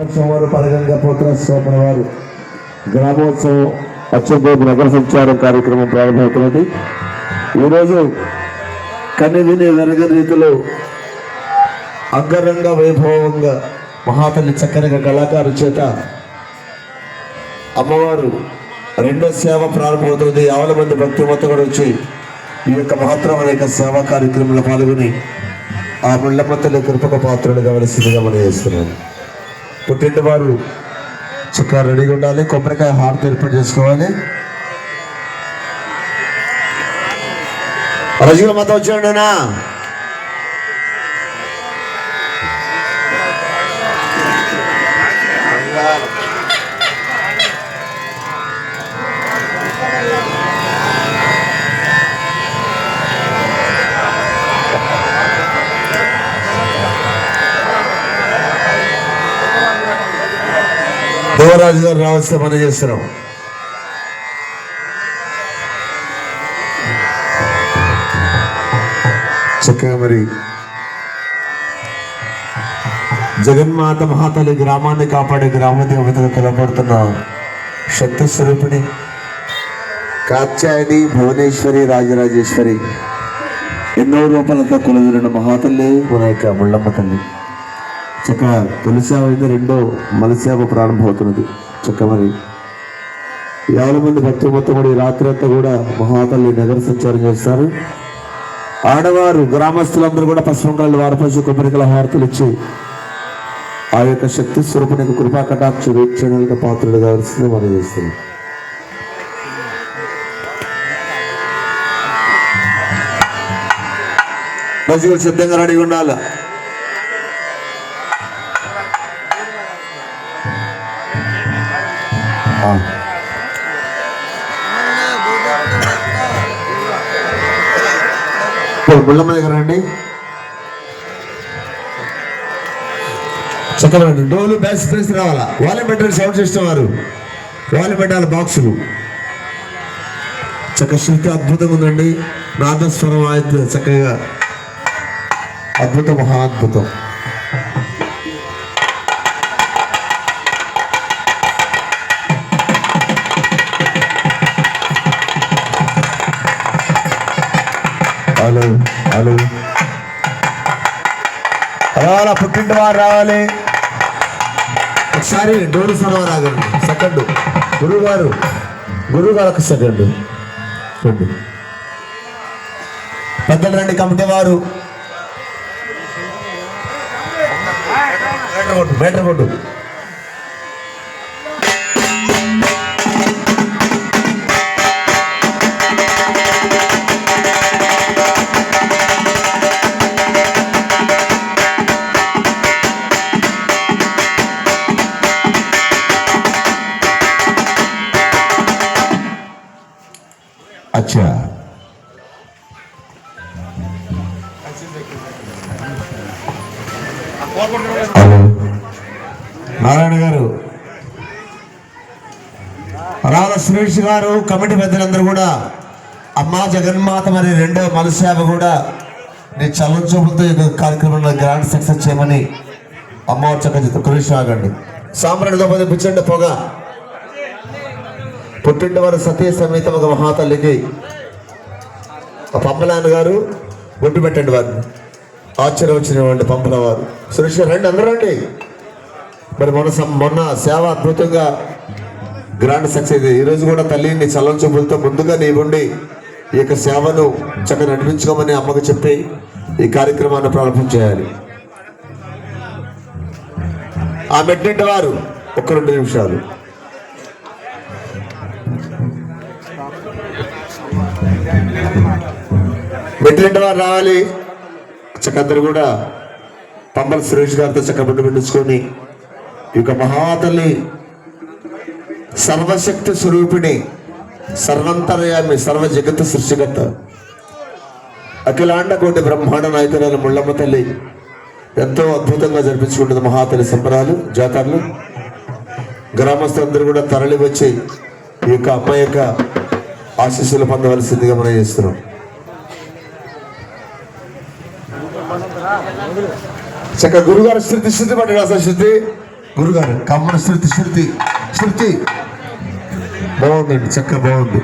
వారు పరగంగా పోతున్న సోమన వారు. గ్రామోత్సవం అచ్చందేపు నగర సంచారం కార్యక్రమం ప్రారంభమవుతున్నది. ఈరోజు కన్నిదిని వెరగని రీతిలో అంగరంగ వైభవంగా మహాతల్లి చక్కనిగా కళాకారు చేత అమ్మవారు రెండో సేవ ప్రారంభమవుతుంది యావల మంది భక్తి మొత్తం కూడా వచ్చి ఈ యొక్క మహత్తరమైన అనేక సేవా కార్యక్రమంలో పాల్గొని ఆ ముళ్ళపత్తల కృపక పాత్రలు కావలసిందిగా మనం చేస్తున్నాను. పుట్టింటి వారు చక్కగా రెడీగా ఉండాలి. కొబ్బరికాయ హారతి ఏర్పాటు చేసుకోవాలి. రజుల మత వచ్చాడనా దేవరాజు గారు రావాల్సిన పని చేస్తున్నాం. చక్కగా మరి జగన్మాత మహాతల్లి గ్రామాన్ని కాపాడే గ్రామ దేవతగా కనపడుతున్న శక్తి స్వరూపిణి కాత్యాయని భువనేశ్వరి రాజరాజేశ్వరి. ఎన్నో రూపాలతో కొలుదిరిన మహాతల్లి మన యొక్క ముళ్ళమ్మ తల్లి. చక్కగా తొలిసేవ అయితే రెండో మలసేవ ప్రారంభమవుతున్నది. చక్క మరి యాభై మంది భక్తులు మొత్తం కూడా ఈ రాత్రి అంతా కూడా మహాతల్లి నగర సంచారం చేస్తారు. ఆడవారు గ్రామస్తులందరూ కూడా పశ్చిమకాలు వారపశు కొబ్బరికల హారతులు ఇచ్చి ఆ యొక్క శక్తి స్వరూపునికి కృపా కటాక్ష వీక్షణలకు పాత్రలు కావాల్సింది మనం చేస్తున్నాం. సిద్ధంగా రెడీగా ఉండాలి? బుల్లమ్మ దగ్గర రండి చక్కగా డోలు బ్యాస్ ప్రెస్ రావాలా? వాళ్ళే పెట్టారు సౌండ్ సిస్టమ్ వారు. వాళ్ళే పెట్టాలి బాక్సులు. చక్క శృతి అద్భుతంగా ఉందండి. నాదస్వరం ఆయన చక్కగా. అద్భుతం మహా హలో హలో. రావాలా? పుట్టింటి వారు రావాలి. ఒకసారి డోరు సర్వర్ ఆగండి సెకండ్. గురువు గారు గురువు గారు ఒక సెకండ్. రండి. పెద్దలు రండి కమిటీ వారు. కొట్టు మీటర్ కొట్టు. హలో. నారాయణ గారు. రాల సురేష్ గారు కమిటీ పెద్దలందరూ కూడా అమ్మా జగన్మాత మరి రెండో మలసేవ కూడా నీ చల్లం చూపులతో ఈ కార్యక్రమంలో గ్రాండ్ సక్సెస్ చేయమని అమ్మవారి చక్క కృషి ఆగండి. సాంబ్రాణితో పంపించండి పొగ. పుట్టింటి వారు సతీ సమేత ఒక మహాతల్లికి. ఆ పంపలాయన గారు ఒడ్డు పెట్టండి వారిని. ఆశ్చర్యం వచ్చినటువంటి పంపల వారు సురేష్ గారు రండి అందరూ రండి. మరి మొన్న సం- మొన్న సేవ అద్భుతంగా గ్రాండ్ సక్సెస్ ఈ రోజు కూడా తల్లిని చల్లని చూపులతో ముందుగా నీవుండి ఈ యొక్క సేవను చక్కగా నడిపించుకోమని అమ్మకు చెప్పి ఈ కార్యక్రమాన్ని ప్రారంభం చేయాలి. ఆ మెట్టింటి వారు ఒక రెండు నిమిషాలు. మెట్టింటి వారు రావాలి. చక్కద్దరు కూడా పంపల సురేష్ గారితో చక్కబడ్డ పెట్టించుకొని ఈ యొక్క మహాతల్లి సర్వశక్తి స్వరూపిణి సర్వంతరయామి సర్వ జగత్ సృష్టికర్త అఖిలాండ కోటి బ్రహ్మాండ నాయకురాలు ముళ్ళమ్మ తల్లి ఎంతో అద్భుతంగా జరిపించుకుంటుంది మహాతల్లి సంబరాలు జాతరలు. గ్రామస్తులందరూ కూడా తరలి వచ్చి ఈ యొక్క అమ్మాయి యొక్క ఆశీస్సులు పొందవలసిందిగా మనం చేస్తున్నాం. చక్క గురుగారు శృతి శృతి పడ్డాడు అసలు శృతి. గురుగారు కమ్మన శృతి శృతి శృతి. బాగుందండి చక్క బాగుంది.